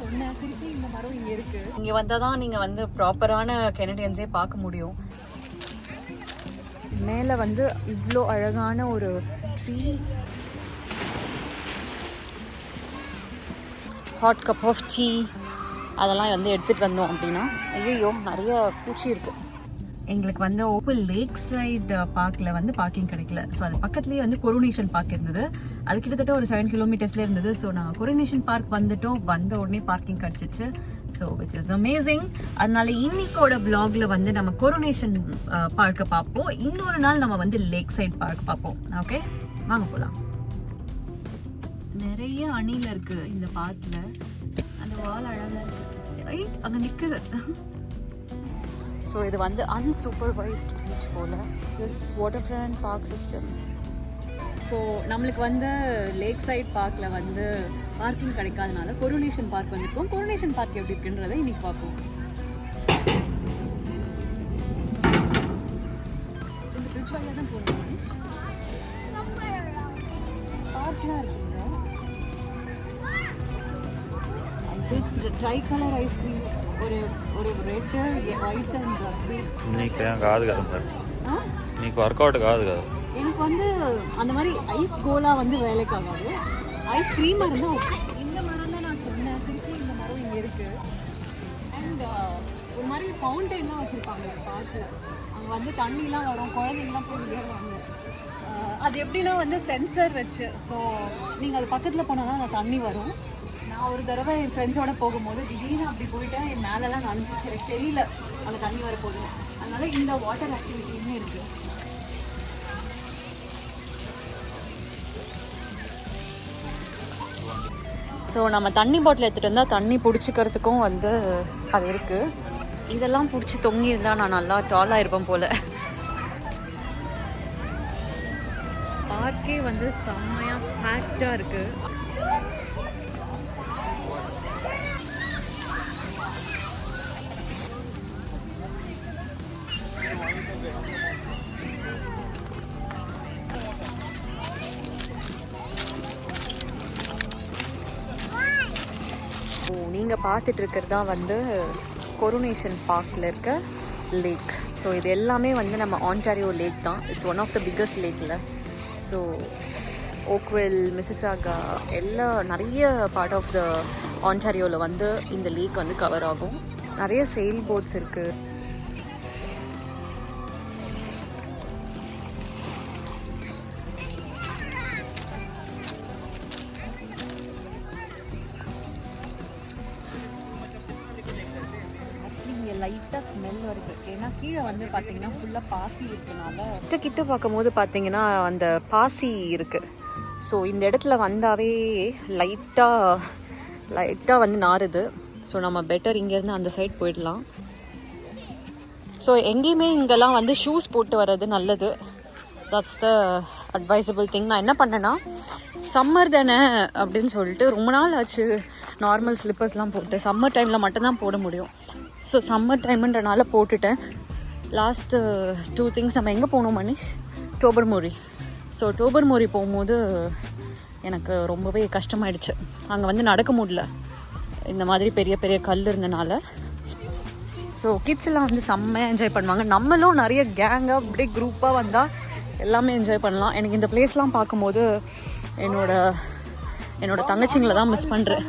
சொன்னேன். திருப்பி இந்த மரம் இங்க இருக்கு. இங்கே வந்தால் தான் நீங்கள் வந்து ப்ராப்பரான கெனடியன்ஸே பார்க்க முடியும். மேலே வந்து இவ்வளோ அழகான ஒரு tree hot cup of tea அதெல்லாம் வந்து எடுத்துகிட்டு வந்தோம் அப்படின்னா ஐயோ நிறைய பூச்சி இருக்குது எங்களுக்கு வந்து ஓப்பன் லேக் சைடு பார்க்கில் வந்து பார்க்கிங் கிடைக்கல. ஸோ அது பக்கத்துலேயே வந்து கொரோனேஷன் பார்க் இருந்தது. அது கிட்டத்தட்ட ஒரு செவன் கிலோமீட்டர்ஸ்லேயே இருந்தது. ஸோ நான் கொரோனேஷன் பார்க் வந்துட்டோம். வந்த உடனே பார்க்கிங் கிடச்சிச்சு. ஸோ விச் இஸ் அமேசிங் அதனால இன்னைக்கோட பிளாக்ல வந்து நம்ம கொரோனேஷன் பார்க்கை பார்ப்போம். இன்னொரு நாள் நம்ம வந்து லேக் சைட் பார்க் பார்ப்போம். ஓகே வாங்க போகலாம் நிறைய அணில் இருக்கு இந்த பார்க்கில் அந்த வால் அழகாக இருக்கு. அங்கே நிற்குது ஸோ இது வந்து unsupervised beach pole. This water front park system so நம்மளுக்கு வந்து லேக் சைட் பார்க்கில் வந்து பார்க்கிங் கிடைக்காதனால கொரோனேஷன் பார்க் வந்திருக்கோம். கொரோனேஷன் பார்க் எப்படி இருக்குன்றதை இன்னைக்கு பார்ப்போம். இந்த பிரிட்ஜ் வழியாக தான் போகணும் பார்க்லாம் ட்ரை கலர் ஐஸ்கிரீம் ஒரு ஒரு ரெட்டு ஒயிட் அண்ட் க்ரீன் నీకు ఏం కాదు కదా మరి ஆ నీకు వర్కౌట్ కాదు కదా எனக்கு வந்து அந்த மாதிரி ஐஸ் கோலா வந்து வேலைக்கு ஆகாது ஐஸ் க்ரீம் இருந்தால் ஓகே இந்த மரம் தான் நான் சொன்னேன் திருப்பி இந்த மரம் இங்கே இருக்கு அண்ட் ஒரு மாதிரி ஃபவுண்டைன்லாம் வச்சுருப்பாங்க பார்க்கில் அங்கே வந்து தண்ணிலாம் வரும் குழந்தைங்கலாம் போய் விளையாடுவாங்க அஹ், அது எப்படின்னா வந்து சென்சர் வச்சு. ஸோ நீங்கள் அது பக்கத்தில் போனால் தான் அந்த தண்ணி வரும். நான் ஒரு தடவை என் ஃப்ரெண்ட்ஸோட போகும்போது திடீர்னு அப்படி போயிட்டேன் என் மேலெல்லாம் நனைஞ்சு எனக்கு தெரியல அந்த தண்ணி வர போகுது அதனால இந்த வாட்டர் ஆக்டிவிட்டியுமே இருக்குது ஸோ நம்ம தண்ணி பாட்டில் எடுத்துகிட்டு வந்தால் தண்ணி பிடிச்சிக்கிறதுக்கும் வந்து அது இருக்குது இதெல்லாம் பிடிச்சி தொங்கி இருந்தால் நான் நல்லா டாலாக இருப்பேன் போல். பார்க்கே வந்து செம்மையாக பேக்டாக இருக்குது நீங்கள் பார்த்துட்டு இருக்கிறது தான் வந்து கொரோனேஷன் பார்க்கில் இருக்க லேக் ஸோ இது எல்லாமே வந்து நம்ம ஆன்டாரியோ லேக் தான். It's one of the biggest லேக்கில் so Oakville Mississauga எல்லா நிறைய பார்ட் ஆஃப் த ஆன்டாரியோவில் வந்து இந்த லேக் வந்து கவர் ஆகும். நிறைய செயில் போட்ஸ் இருக்குது கீழே வந்து பார்த்தீங்கன்னா ஃபுல்லாக பாசி இருக்கனால கிட்ட கிட்ட பார்க்கும்போது பார்த்தீங்கன்னா அந்த பாசி இருக்குது ஸோ இந்த இடத்துல வந்தாவே லைட்டாக லைட்டாக வந்து நாறுது. ஸோ நம்ம பெட்டர் இங்கேருந்து அந்த சைட் போயிடலாம். ஸோ எங்கேயுமே இங்கெல்லாம் வந்து ஷூஸ் போட்டு வர்றது நல்லது. தட்ஸ் த அட்வைசபிள் திங் நான் என்ன பண்ணேன்னா சம்மர் தானே அப்படின்னு சொல்லிட்டு ரொம்ப நாள் ஆச்சு நார்மல் ஸ்லிப்பர்ஸ்லாம் போட்டு. சம்மர் டைமில் மட்டும்தான் போட முடியும். ஸோ சம்மர் டைமுன்றனால போட்டுட்டேன். லாஸ்ட்டு டூ திங்ஸ் நம்ம எங்கே போனோம் மனிஷ் டோபர் மோரி ஸோ டோபர் மோரி போகும்போது எனக்கு ரொம்பவே கஷ்டமாயிடுச்சு. அங்கே வந்து நடக்க முடியல. இந்த மாதிரி பெரிய பெரிய கல் இருந்தனால. ஸோ கிட்ஸ் எல்லாம் வந்து செம்மையாக என்ஜாய் பண்ணுவாங்க. நம்மளும் நிறைய கேங்காக அப்படியே குரூப்பாக வந்தால் எல்லாமே என்ஜாய் பண்ணலாம். எனக்கு இந்த பிளேஸ்லாம் பார்க்கும்போது என்னோட என்னோட தங்கச்சிங்களை தான் மிஸ் பண்ணுறேன்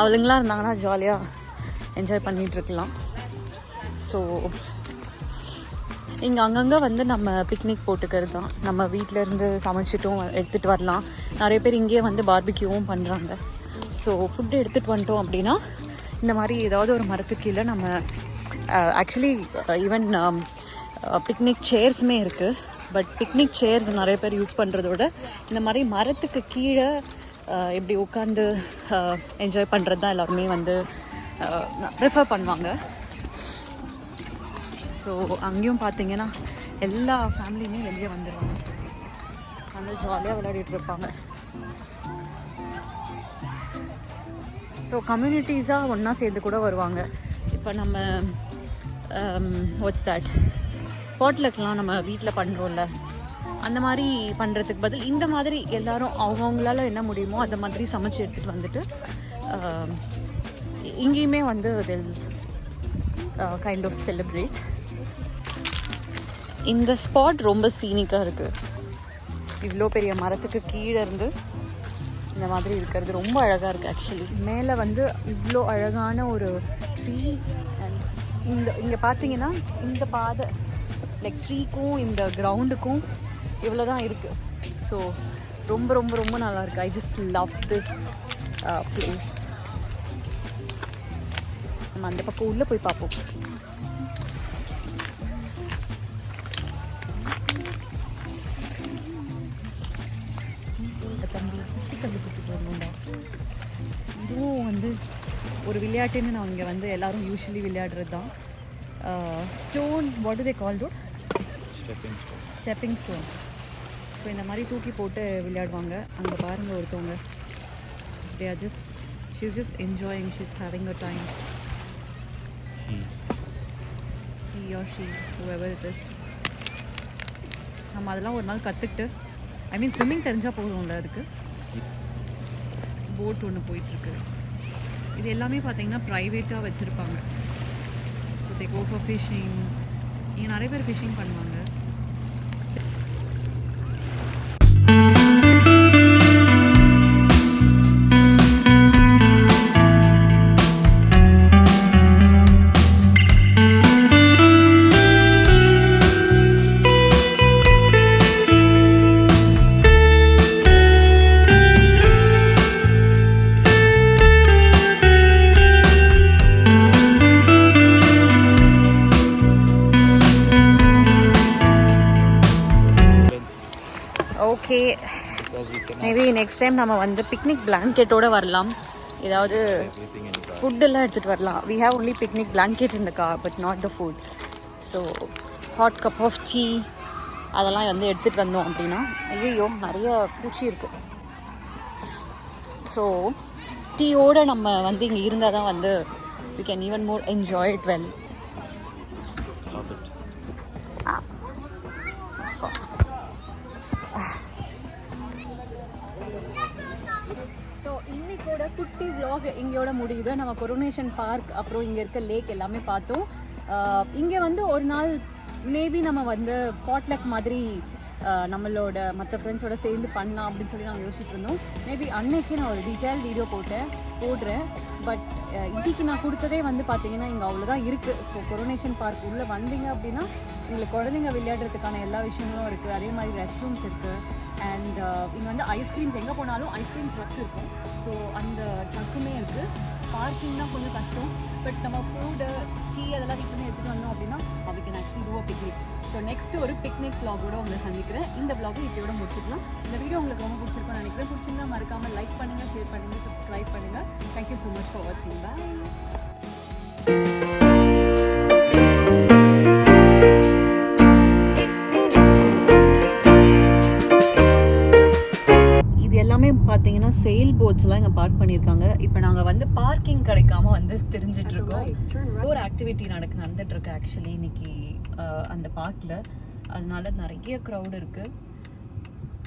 அவளுங்களாம் இருந்தாங்கன்னா ஜாலியாக என்ஜாய் பண்ணிகிட்டு இருக்கலாம். ஸோ இங்கே அங்கங்கே வந்து நம்ம பிக்னிக் போட்டுக்கிறது தான் நம்ம வீட்டில் இருந்து சமைச்சிட்டும் எடுத்துகிட்டு வரலாம். நிறைய பேர் இங்கேயே வந்து பார்பிக்யூவும் பண்ணுறாங்க ஸோ ஃபுட்டு எடுத்துகிட்டு வந்துட்டோம் அப்படின்னா இந்த மாதிரி ஏதாவது ஒரு மரத்துக்கு கீழே நம்ம ஆக்சுவலி ஈவன் பிக்னிக் சேர்ஸுமே இருக்குது பட் பிக்னிக் சேர்ஸ் நிறைய பேர் யூஸ் பண்ணுறதோட இந்த மாதிரி மரத்துக்கு கீழே இப்படி உட்காந்து என்ஜாய் பண்ணுறது தான் எல்லாருமே வந்து ப்ரிஃபர் பண்ணுவாங்க. ஸோ அங்கேயும் பார்த்தீங்கன்னா எல்லா ஃபேமிலியுமே வெளியே வந்துடுவாங்க நல்லா ஜாலியாக விளையாடிட்டு இருப்பாங்க. ஸோ கம்யூனிட்டிஸாக ஒன்றா சேர்ந்து கூட வருவாங்க. இப்போ நம்ம வாட்ஸ் தட் ஹோட்டலுக்கெலாம் நம்ம வீட்டில் பண்ணுறோம்ல அந்த மாதிரி பண்ணுறதுக்கு பதில் இந்த மாதிரி எல்லோரும் அவங்கவுங்களால என்ன முடியுமோ அந்த மாதிரி சமைச்சு எடுத்துகிட்டு வந்துட்டு um, இங்கேயுமே வந்து கைண்ட் ஆஃப் செலிப்ரேட் இந்த ஸ்பாட் ரொம்ப சீனிக்காக இருக்குது இவ்வளோ பெரிய மரத்துக்கு கீழே இருந்து இந்த மாதிரி இருக்கிறது ரொம்ப அழகாக இருக்குது ஆக்சுவலி மேலே வந்து இவ்வளோ அழகான ஒரு ட்ரீ அண்ட் இந்த இங்கே பார்த்தீங்கன்னா இந்த பாதை லைக் ட்ரீக்கும் இந்த கிரவுண்டுக்கும் இவ்வளோ தான் இருக்குது ஸோ ரொம்ப ரொம்ப ரொம்ப நல்லா இருக்குது I just love this place நம்ம அந்த பக்கம் உள்ளே போய் பார்ப்போம். வந்து ஒரு விளையாட்டுன்னு நான் இங்கே வந்து எல்லாரும் யூஸ்வலி விளையாடுறது தான் ஸ்டோன் வாட் தே கால் டோட் ஸ்டெப்பிங் ஸ்டோன் ஸோ இந்த மாதிரி தூக்கி போட்டு விளையாடுவாங்க. அங்கே பாருங்கள் ஒருத்தவங்க. They are just she is just enjoying she is having a time he or she whoever it is. நம்ம அதெல்லாம் ஒரு நாள் கற்றுக்கிட்டு ஐ மீன் ஸ்விம்மிங் தெரிஞ்சால் போதும்ல அதுக்கு? போட் ஒன்று போயிட்டுருக்கு இது எல்லாமே பார்த்தீங்கன்னா ப்ரைவேட்டாக வச்சுருப்பாங்க. So they go for fishing இங்கே நிறைய பேர் ஃபிஷிங் பண்ணுவாங்க. மேபி நெக்ஸ்ட் டைம் நம்ம வந்து பிக்னிக் பிளாங்கெட்டோட வரலாம். ஏதாவது ஃபுட்டெல்லாம் எடுத்துகிட்டு வரலாம். We have only picnic blanket இந்த கா but not the food so hot cup of tea அதெல்லாம் வந்து எடுத்துகிட்டு வந்தோம் அப்படின்னா ஐயோ நிறைய பூச்சி இருக்குது ஸோ டீயோடு நம்ம வந்து இங்கே இருந்தால் தான் வந்து we can even more enjoy it well குட்டி விலாக் இங்கேயோட முடியுது. நம்ம கொரோனேஷன் பார்க் அப்புறம் இங்கே இருக்க லேக் எல்லாமே பார்த்தோம். இங்கே வந்து ஒரு நாள் மேபி நம்ம வந்து பாட்லக் மாதிரி நம்மளோட மற்ற ஃப்ரெண்ட்ஸோட சேர்ந்து பண்ணலாம் அப்படின்னு சொல்லி நாங்கள் யோசிச்சுட்டு இருந்தோம். மேபி அன்னைக்கு நான் ஒரு டீட்டெயில் வீடியோ போட்டேன் போடுறேன். பட் இன்றைக்கி நான் கொடுத்ததே வந்து பார்த்தீங்கன்னா இங்கே அவ்வளோதான் இருக்குது ஸோ கொரோனேஷன் பார்க் உள்ளே வந்தீங்க அப்படின்னா உங்களுக்கு குழந்தைங்க விளையாடுறதுக்கான எல்லா விஷயங்களும் இருக்குது அதே மாதிரி ரெஸ்ட் ரூம்ஸ் இருக்குது அண்ட் uh, இங்கே வந்து ஐஸ்கிரீம்ஸ் எங்கே போனாலும் ஐஸ்கிரீம் ட்ரக் இருக்கும். ஸோ அந்த ட்ரக்குமே இருக்குது பார்க்கிங் தான் கொஞ்சம் கஷ்டம். பட் நம்ம ஃபுட்டு டீ அதெல்லாம் வீட்டுமே எடுத்துகிட்டு வந்தோம் அப்படின்னா we can actually do picnic so next ஒரு பிக்னிக் vlog-ஓட உங்களை சந்திக்கிறேன். இந்த vlog இப்போட முடிச்சுக்கலாம். இந்த வீடியோ உங்களுக்கு ரொம்ப பிடிச்சிருக்கும்னு நினைக்கிறேன். பிடிச்சிருந்தா மறக்காமல் லைக் பண்ணுங்கள் ஷேர் பண்ணுங்கள் சப்ஸ்கிரைப் பண்ணுங்கள் தேங்க்யூ ஸோ மச் ஃபார் வாட்சிங் பாய் போட்ஸ்லாம் இங்கே பார்க் பண்ணியிருக்காங்க. இப்போ நாங்கள் வந்து பார்க்கிங் கிடைக்காம வந்து தெரிஞ்சிட்டு இருக்கோம். ஒரு ஆக்டிவிட்டி நடக்கு நடந்துட்டு இருக்கு ஆக்சுவலி இன்னைக்கு அந்த பார்க்கில் அதனால நிறைய க்ரௌட் இருக்கு.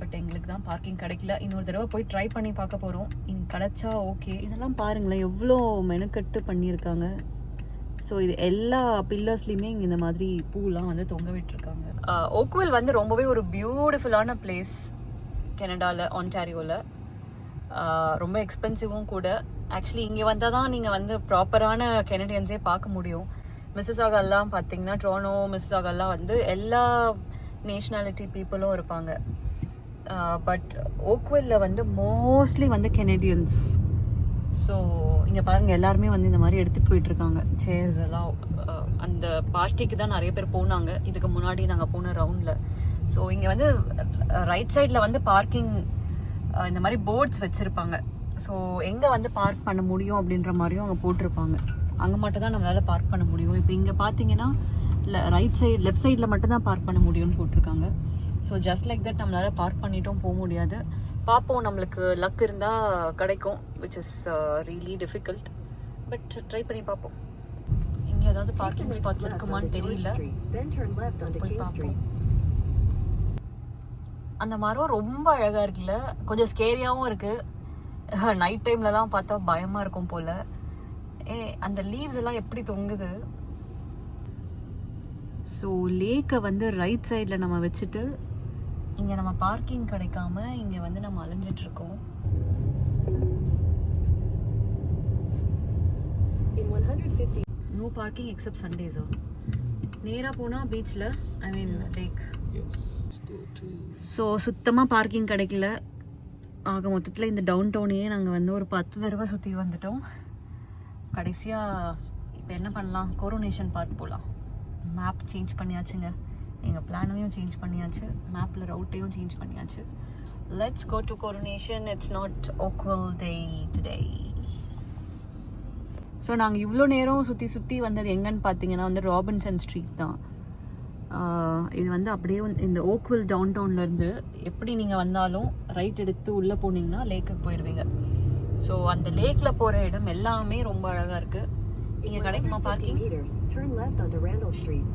பட் எங்களுக்கு தான் பார்க்கிங் கிடைக்கல. இன்னொரு தடவை போய் ட்ரை பண்ணி பார்க்க போகிறோம் இங்கே கிடைச்சா ஓகே இதெல்லாம் பாருங்களேன் எவ்வளோ மெனக்கட்டு பண்ணியிருக்காங்க. ஸோ இது எல்லா பில்லர்ஸ்லையுமே இங்கே இந்த மாதிரி பூலாம் வந்து தொங்க விட்டுருக்காங்க. ஓக்வில் வந்து ரொம்பவே ஒரு பியூட்டிஃபுல்லான பிளேஸ் கனடாவில் ஆன்டாரியோவில் ரொம்ப எக்ஸ்பென்சிவும் கூட. ஆக்சுவலி இங்கே வந்தால் தான் நீங்கள் வந்து ப்ராப்பரான கெனடியன்ஸே பார்க்க முடியும். மிஸ்ஸஸ் ஆகல்லாம் பார்த்தீங்கன்னா ட்ரோனோ மிஸ்ஸிசாகெல்லாம் வந்து எல்லா நேஷ்னாலிட்டி பீப்புளும் இருப்பாங்க. பட் ஓக்வெல்ல வந்து மோஸ்ட்லி வந்து கெனடியன்ஸ் ஸோ இங்கே பாருங்கள் எல்லாருமே வந்து இந்த மாதிரி எடுத்துகிட்டு போயிட்டுருக்காங்க. சேர்ஸ் எல்லாம் அந்த பார்ட்டிக்கு தான் நிறைய பேர் போனாங்க. இதுக்கு முன்னாடி நாங்கள் போன ரவுண்டில் ஸோ இங்கே வந்து ரைட் சைடில் வந்து பார்க்கிங் இந்த மாதிரி போர்ட்ஸ் வச்சுருப்பாங்க. ஸோ எங்கே வந்து பார்க் பண்ண முடியும் அப்படின்ற மாதிரியும் அங்கே போட்டிருப்பாங்க. அங்கே மட்டும் தான் நம்மளால் பார்க் பண்ண முடியும். இப்போ இங்கே பார்த்தீங்கன்னா ரைட் சைடு லெஃப்ட் சைடில் மட்டும் தான் பார்க் பண்ண முடியும்னு போட்டிருக்காங்க. ஸோ ஜஸ்ட் லைக் தட் நம்மளால் பார்க் பண்ணிட்டும் போக முடியாது. பார்ப்போம் நம்மளுக்கு லக் இருந்தால் கிடைக்கும் which is really difficult but try பண்ணி பார்ப்போம் இங்கே ஏதாவது பார்க்கிங் ஸ்பாட்ஸ் இருக்குமான்னு தெரியல. போய் பார்ப்போம் அந்த மரம் ரொம்ப அழகா இருக்குல்ல? கொஞ்சம் ஸ்கேரியாவும் இருக்கு. நைட் டைம்லலாம் பார்த்தா பயமா இருக்கும் போல. ஏ அந்த லீவ்ஸ் எல்லாம் எப்படி தொங்குது? ஸோ லேக்கை வந்து ரைட் சைடில் நம்ம வச்சுட்டு இங்கே நம்ம பார்க்கிங் கிடைக்காம இங்கே வந்து நம்ம அலைஞ்சிட்டு இருக்கோம். நோ பார்க்கிங் எக்ஸப்ட் சண்டேஸோ நேராக போனால் பீச்சில் ஐ மீன் லேக் ஸோ சுத்தமாக பார்க்கிங் கிடைக்கல. ஆக மொத்தத்தில் இந்த டவுன் டவுனையே நாங்கள் வந்து ஒரு பத்து தடவை சுற்றி வந்துட்டோம். கடைசியாக இப்போ என்ன பண்ணலாம்? கோரோனேஷன் பார்க் போகலாம் மேப் சேஞ்ச் பண்ணியாச்சுங்க. எங்கள் பிளானையும் சேஞ்ச் பண்ணியாச்சு. மேப்பில் ரவுட்டையும் சேஞ்ச் பண்ணியாச்சு. Let's go to coronation it's not ஓக்வல் day today so நாங்கள் இவ்வளோ நேரம் சுற்றி சுற்றி வந்தது எங்கன்னு பார்த்தீங்கன்னா வந்து ராபின்சன் ஸ்ட்ரீட் தான். இது வந்து அப்படியே இந்த ஓக்வில் டவுன் டவுன்லேருந்து எப்படி நீங்கள் வந்தாலும் ரைட் எடுத்து உள்ளே போனீங்கன்னா லேக்குக்கு போயிடுவீங்க ஸோ அந்த லேக்கில் போகிற இடம் எல்லாமே ரொம்ப அழகாக இருக்குது இங்கே கிடைக்குமா பார்க்கிங்